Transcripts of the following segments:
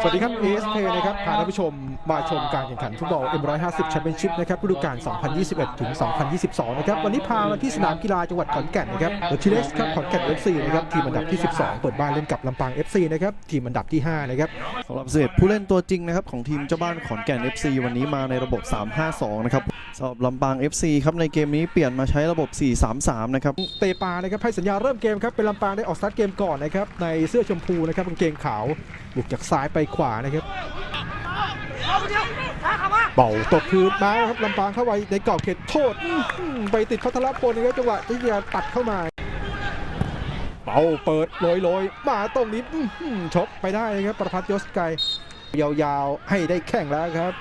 สวัสดีครับ ASK นะครับ พาท่านผู้ชมมาชมการแข่งขันฟุตบอล M150 แชมเปี้ยนชิพนะครับฤดูกาล 2021 ถึง 2022 นะครับ วันนี้พามาที่สนามกีฬาจังหวัดขอนแก่นนะครับเดอะทีเล็กครับขอนแก่น FC นะครับ ทีมอันดับที่ 12 เปิดบ้านเล่นกับลำปาง FC นะครับ ทีมอันดับที่ 5 นะครับสำหรับเศษผู้เล่นตัวจริงนะครับของทีมเจ้าบ้านขอนแก่น FC วันนี้มาในระบบ 3-5-2 นะครับสำหรับลำปาง FC ครับ ในเกมนี้เปลี่ยนมาใช้ระบบ 4-3-3 นะครับ เตปานะครับให้สัญญาเริ่มเกมครับ เป็นลำปางได้ออกสตาร์ทเกมก่อนนะครับ ในเสื้อชมพูนะครับกางเกงขาว บุกจากซ้ายไปขวานะครับเป่าตกพื้นมาครับลำปางเข้าไปในกรอบเขตโทษอื้อหือไปติดพัทรพลนะครับจังหวะที่จะตัดเข้ามา เป่าเปิดโรยโรยๆมาตรงนี้อื้อหือชกไปได้นะครับประพัฒยศไกรยาวๆให้ได้แข่งแล้วครับ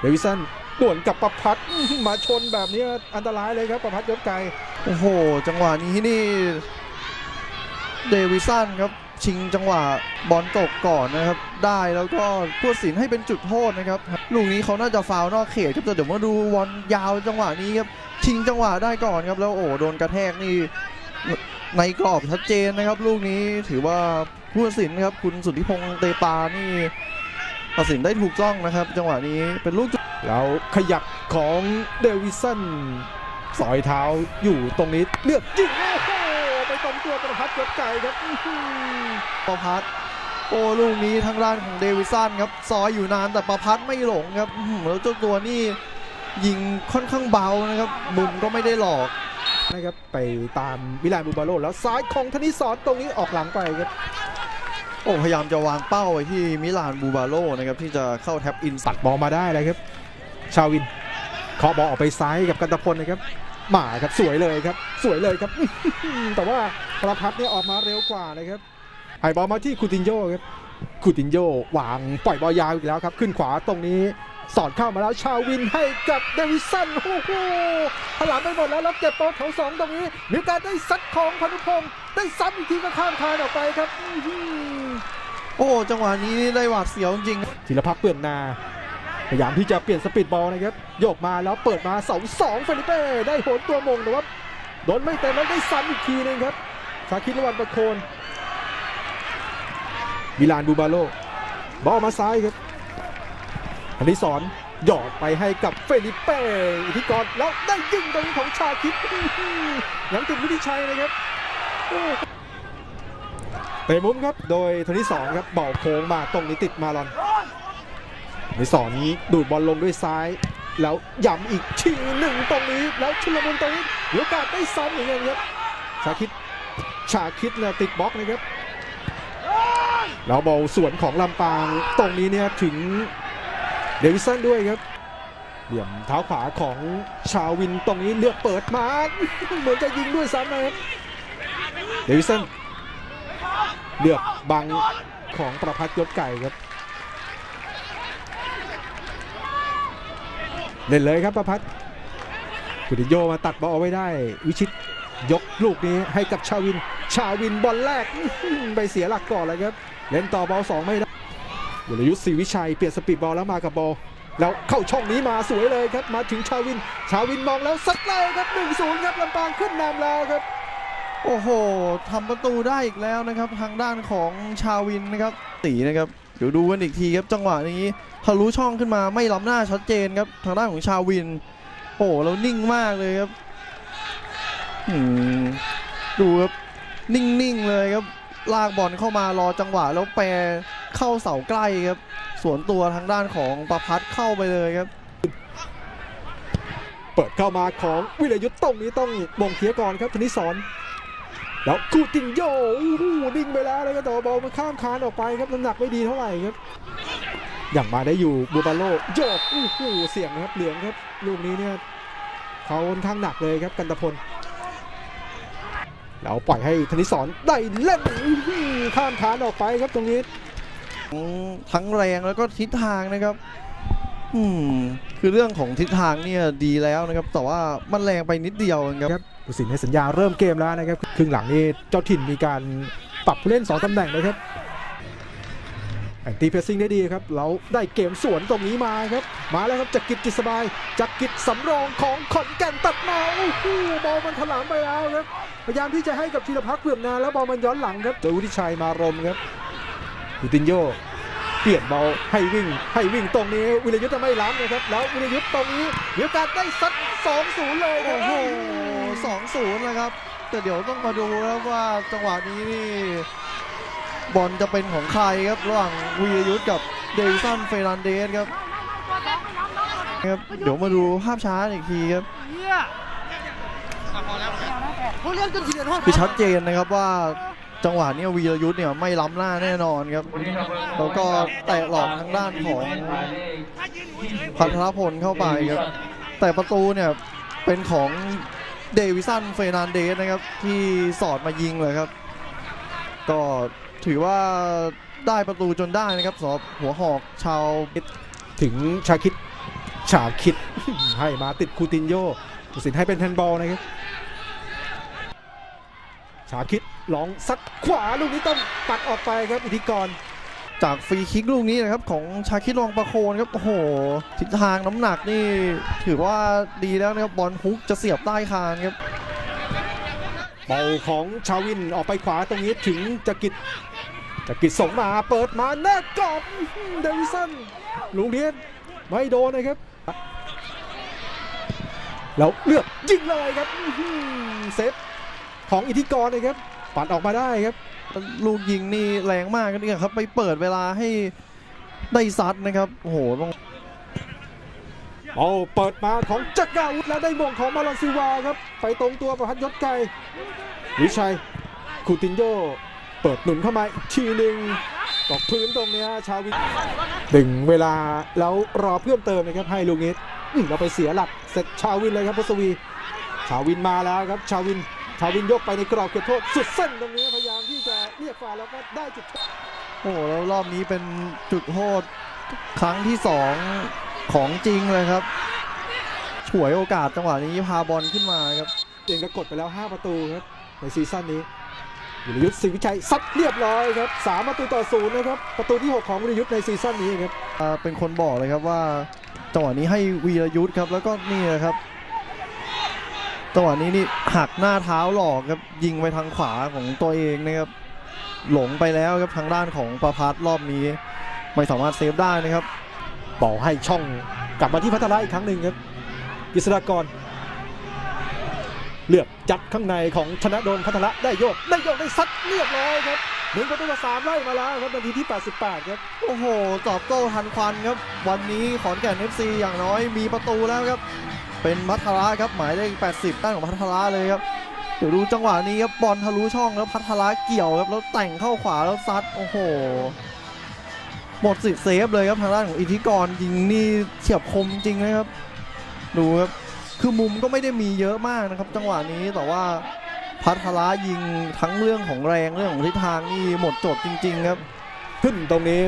เดวิสันด่วนกับประพัฒอื้อหือมาชนแบบนี้อันตรายเลยครับประพัฒยศไกรโอ้โห จังหวะนี้นี่เดวิสันครับ ชิงจังหวะบอลตกก่อนนะครับ ได้แล้วก็ผู้ตัดสินให้เป็นจุดโทษนะครับ ลูกนี้เขาน่าจะฟาวล์นอกเขตครับแต่เดี๋ยวมาดูบอลยาวจังหวะนี้ครับ ชิงจังหวะได้ก่อนครับ แล้วโอ้โดนกระแทกนี่ในกรอบชัดเจนนะครับ ลูกนี้ถือว่าผู้ตัดสินครับ คุณสุทธิพงษ์เตปานี่ตัดสินได้ถูกต้องนะครับ จังหวะนี้เป็นลูกจุดแล้วขยับของเดวิสันสอยเท้าอยู่ตรงนี้เลือกยิง โอ้โหไปตรงตัวประพัฒยศไก่ครับอื้อหือประพัดโอ้ลูกนี้ทางด้านของเดวิสันครับซอยอยู่นานแต่ประพัดไม่หลงครับอื้อหือแล้วเจ้าตัวนี่ยิงค่อนข้างเบานะครับมุมก็ไม่ได้หลอกนะครับไปตามมิลานบูบาโลแล้วซ้ายของธนิสรตรงนี้ออกหลังไปครับโอ้พยายามจะวางเป้าไว้ที่มิลานบูบาโลนะครับที่จะเข้าแท็บอินตัดบอลมาได้เลยครับ ชาวินเคาะบอลออกไปซ้ายกับกันตะพลนะครับมาครับสวยเลยครับ สวยเลยครับอื้อหือแต่ว่า ประพัฒเนี่ยออกมาเร็วกว่านะครับให้บอลมาที่คูตินโยครับคูตินโยวางปล่อยบอลยาวอีกแล้วครับ ขึ้นขวาตรงนี้สอดเข้ามาแล้วชาวินให้กับเดวิสันโอ้โหถลามไปหมดแล้วแล้วเก็บบอลแถวสองตรงนี้ มีโอกาสได้ซัดของพานุพงศ์ได้ซ้ำอีกทีก็ข้ามคานออกไปครับอื้อหือโอ้จังหวะนี้ได้หวาดเสียวจริงๆธีรพักษ์เปื่อนนาพยายามที่จะเปลี่ยนสปีดบอลนะครับโยกมาแล้วเปิดมาเสาสองเฟลิเป้ได้โหนตัวมงแต่ว่าโดนไม่เต็มแล้วได้ซ้ำอีกทีหนึงครับ สาคิตละวันประโคนมิลานบูบาโลบอลมาซ้ายครับอันนี้สอนหยอดไปให้กับเฟลิเป้อิทธิกรแล้วได้ยิงตรงนี้ของชาคิดหือยังติดวิธิชัยนะครับโอ้เตะมุมครับโดยโทนี่สองครับเบาโค้งมาตรงนี้ติดมาลอนในสอนนี้ดูดบอลลงด้วยซ้าย แล้วย้ำอีกทีหนึ่งตรงนี้แล้วชุลมุนตรงนี้เดี๋ยวโอกาสได้ซ้ำเหมือนกันครับชาคิด ชาคิดเนี่ยติดบล็อกนะครับแล้วบอลสวนของลำปางตรงนี้เนี่ยถึงเดวิสันด้วยครับเหลี่ยมเท้าขวาของชาวินตรงนี้เลือกเปิดมาเหมือนจะยิงด้วยซ้ำนะครับเดวิสันเลือกบังของประพัฒยศไก่ครับเล่นเลยครับประพัฒน์กุติโยมาตัดบอลเอาไว้ได้ วิชิต ยกลูกนี้ให้กับชาวิน ชาวินบอลแรกอื้อหือไปเสียหลักก่อนเลยครับ เล่นต่อบอลสองไม่ได้วรยุทธ์ศรีวิชัยเปลี่ยนสปีดบอลแล้วมากับบอลแล้วเข้าช่องนี้มาสวยเลยครับ มาถึงชาวิน ชาวินมองแล้วซัดเลยครับ1-0ครับลำปางขึ้นนำแล้วครับ โอ้โหทำประตูได้อีกแล้วนะครับ ทางด้านของชาวินนะครับตีนะครับเดี๋ยวดูกันอีกทีครับจังหวะนี้ทะลุช่องขึ้นมาไม่ล้ำหน้าชัดเจนครับทางด้านของชาวิน โอ้โหแล้วนิ่งมากเลยครับอืม ดูครับ นิ่ง ๆ เลยครับ ลากบอลเข้ามารอจังหวะ แล้วแปรเข้าเสาใกล้ครับ สวนตัวทางด้านของประพัดเข้าไปเลยครับ เปิดเข้ามาของวิรยุทธ์ตรงนี้ต้องมงเคลียร์ก่อนครับธนิสรแล้วกูตินโยโอ้โหนิ่งไปแล้วนะครับแต่ว่าบอลมันข้ามคานออกไปครับน้ำหนักไม่ดีเท่าไหร่ครับอย่างมาได้อยู่บูบาโลโยกโอ้โหเสียงนะครับเหลืองครับ ลูกนี้เนี่ยเขาค่อนข้างหนักเลยครับกันตะพล แล้วปล่อยให้ธนิสรได้เล่นอื้อหือข้ามคานออกไปครับตรงนี้ ทั้งแรงแล้วก็ทิศทางนะครับอืมคือเรื่องของทิศทางเนี่ยดีแล้วนะครับ แต่ว่ามันแรงไปนิดเดียวเองครับผู้สินให้สัญญาเริ่มเกมแล้วนะครับครึ่งหลังนี่เจ้าถิ่นมีการปรับผู้เล่น2ตำแหน่งนะครับ แอนตี้เพรสซิ่งได้ดีครับ เราได้เกมสวนตรงนี้มาครับ มาแล้วครับจากกิจจิตสบายจากกิจสำรองของขอนแก่นตัดมาโอ้โหบอลมันถลามไปแล้วครับ พยายามที่จะให้กับธีรพักเพื่อมนานแล้วบอลมันย้อนหลังครับเจอวุฒิชัยมารมครับกูตินโยเปลี่ยนบอลให้วิ่งให้วิ่งตรงนี้วิรยุทธ์จะไม่ล้ำนะครับ แล้ววิรยุทธ์ตรงนี้มีโอกาสได้ซัด2-0เลยโอ้โหสองศูนย์นะครับ แต่เดี๋ยวต้องมาดูแล้วว่าจังหวะนี้นี่ บอลจะเป็นของใครครับระหว่างวีรยุทธ์กับเดวิสันเฟรนันเดสครับครับเดี๋ยวมาดูภาพช้าอีกทีครับเขาเลี้ยงจนเสียทอดคือชัดเจนนะครับว่าจังหวะเนี้ยวีรยุทธ์เนี่ยไม่ล้ำหน้าแน่นอนครับ แล้วก็แตะหลอกทางด้านของพัทรพลเข้าไปครับ แต่ประตูเนี่ยเป็นของเดวิสันเฟรนันเดสนะครับ ที่สอดมายิงเลยครับ ก็ถือว่าได้ประตูจนได้นะครับสำหรับหัวหอกชาวถึงชาคิดชาคิดให้มาติดคูตินโยผู้สินให้เป็นแฮนด์บอลนะครับชาคิดลองซัดขวาลูกนี้ต้องปัดออกไปครับอิทธิกร จากฟรีคิกลูกนี้นะครับของชาคิดลองประโคนครับโอ้โหทิศทางน้ำหนักนี่ถือว่าดีแล้วนะครับบอลฮุกจะเสียบใต้คานครับ บอลของชาวินออกไปขวาตรงนี้ถึงจักริดจักริดส่งมาเปิดมาแนกกรอบเดวิสันลูกนี้ไม่โดนนะครับ แล้วเลือกยิงเลยครับเซฟของอิทธิกรนะครับปัดออกมาได้ครับ ลูกยิงนี่แรงมากนี่ครับ ไปเปิดเวลาให้ได้ซัดนะครับโอ้โหต้อง บอลเปิดมาของจักราวุธแล้วได้มงของมาลอนซิวาครับ ไปตรงตัวประพัดยศไกวิชัยคูตินโยเปิดหนุนเข้ามาทีหนึ่งตกพื้นตรงนี้ชาวินดึงเวลาแล้วรอเพื่อนเติมนะครับให้ลูกนี้เราไปเสียหลักเสร็จชาวินเลยครับพุทธวี ชาวินมาแล้วครับ ชาวิน ชาวินยกไปในกรอบเขตโทษ สุดเส้นตรงนี้พยายามที่จะเรียกฟาแล้วก็ได้จุดโอ้แล้วรอบนี้เป็นจุดโทษครั้งที่สอง ของจริงเลยครับฉวยโอกาสจังหวะนี้พาบอลขึ้นมาครับเองก็กดไปแล้ว 5 ประตูครับในซีซั่นนี้วิรยุทธ์สิงห์วิชัยซัดเรียบร้อยครับ3ประตูต่อศูนย์นะครับประตูที่ 6 ของวิรยุทธ์ในซีซั่นนี้ครับอ่าเป็นคนบอกเลยครับว่าจังหวะนี้ให้วีรยุทธ์ครับแล้วก็นี่นะครับจังหวะนี้นี่หักหน้าเท้าหลอกครับยิงไปทางขวาของตัวเองนะครับหลงไปแล้วครับทางด้านของประพัดรอบนี้ ไม่สามารถเซฟได้นะครับ บอลให้ช่องกลับมาที่พัทระอีกครั้งหนึ่งครับกฤษฎากร เลือกจัดข้างในของชนะโดนพัทระได้โยกได้โยกได้ซัดเรียบร้อยครับหนึ่งประตูต่อสามไล่มาแล้วครับนาทีที่ 88 ครับ โอ้โห ตอบโต้ทันควันครับ วันนี้ขอนแก่น FC อย่างน้อยมีประตูแล้วครับ เป็นพัทระครับหมายเลข80ด้านของพัทระเลยครับ เดี๋ยวดูจังหวะนี้ครับบอลทะลุช่องแล้วพัทระเกี่ยวครับแล้วแต่งเข้าขวาแล้วซัด โอ้โห หมดสิทธิ์เซฟเลยครับทางด้านของอิทธิกรยิงนี่เฉียบคมจริงนะครับ ดูครับคือมุมก็ไม่ได้มีเยอะมากนะครับ จังหวะนี้แต่ว่าพัทระยิงทั้งเรื่องของแรงเรื่องของทิศทางนี่หมดจดจริง ๆ ครับ ขึ้นตรงนี้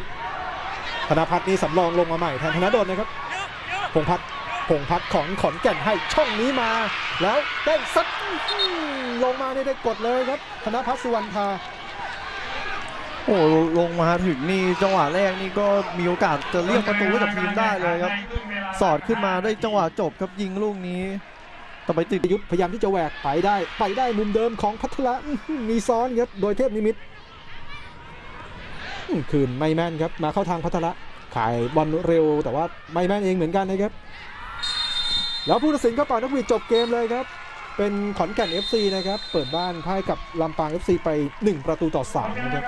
ธนพัฒน์นี่สำรองลงมาใหม่แทนธนดลนะครับพงพัฒน์พงพัฒน์ของขอนแก่นให้ช่องนี้มา แล้วได้ซัดลงมาได้กดเลยครับธนพัฒน์สุวรรณทา โอ้ลงมาถึงนี่จังหวะแรกนี่ก็มีโอกาสจะเรียกประตูให้กับทีมได้เลยครับ สอดขึ้นมาได้จังหวะจบครับยิงลูกนี้แต่ไปติดยุทธพยายามที่จะแหวกไปได้ ไปได้มุมเดิมของพัทละอื้อหือมีซ้อนครับโดยเทพนิมิตรอื้อคืนไม่แม่นครับมาเข้าทางพัทละขายบอลเร็วแต่ว่าไม่แม่นเองเหมือนกันนะครับ แล้วผู้ตัดสินก็เป่านกหวีดจบเกมเลยครับ เป็นขอนแก่น FC นะครับ เปิดบ้านพ่ายกับลำปาง FC ไป 1 ประตูต่อ3นะครับ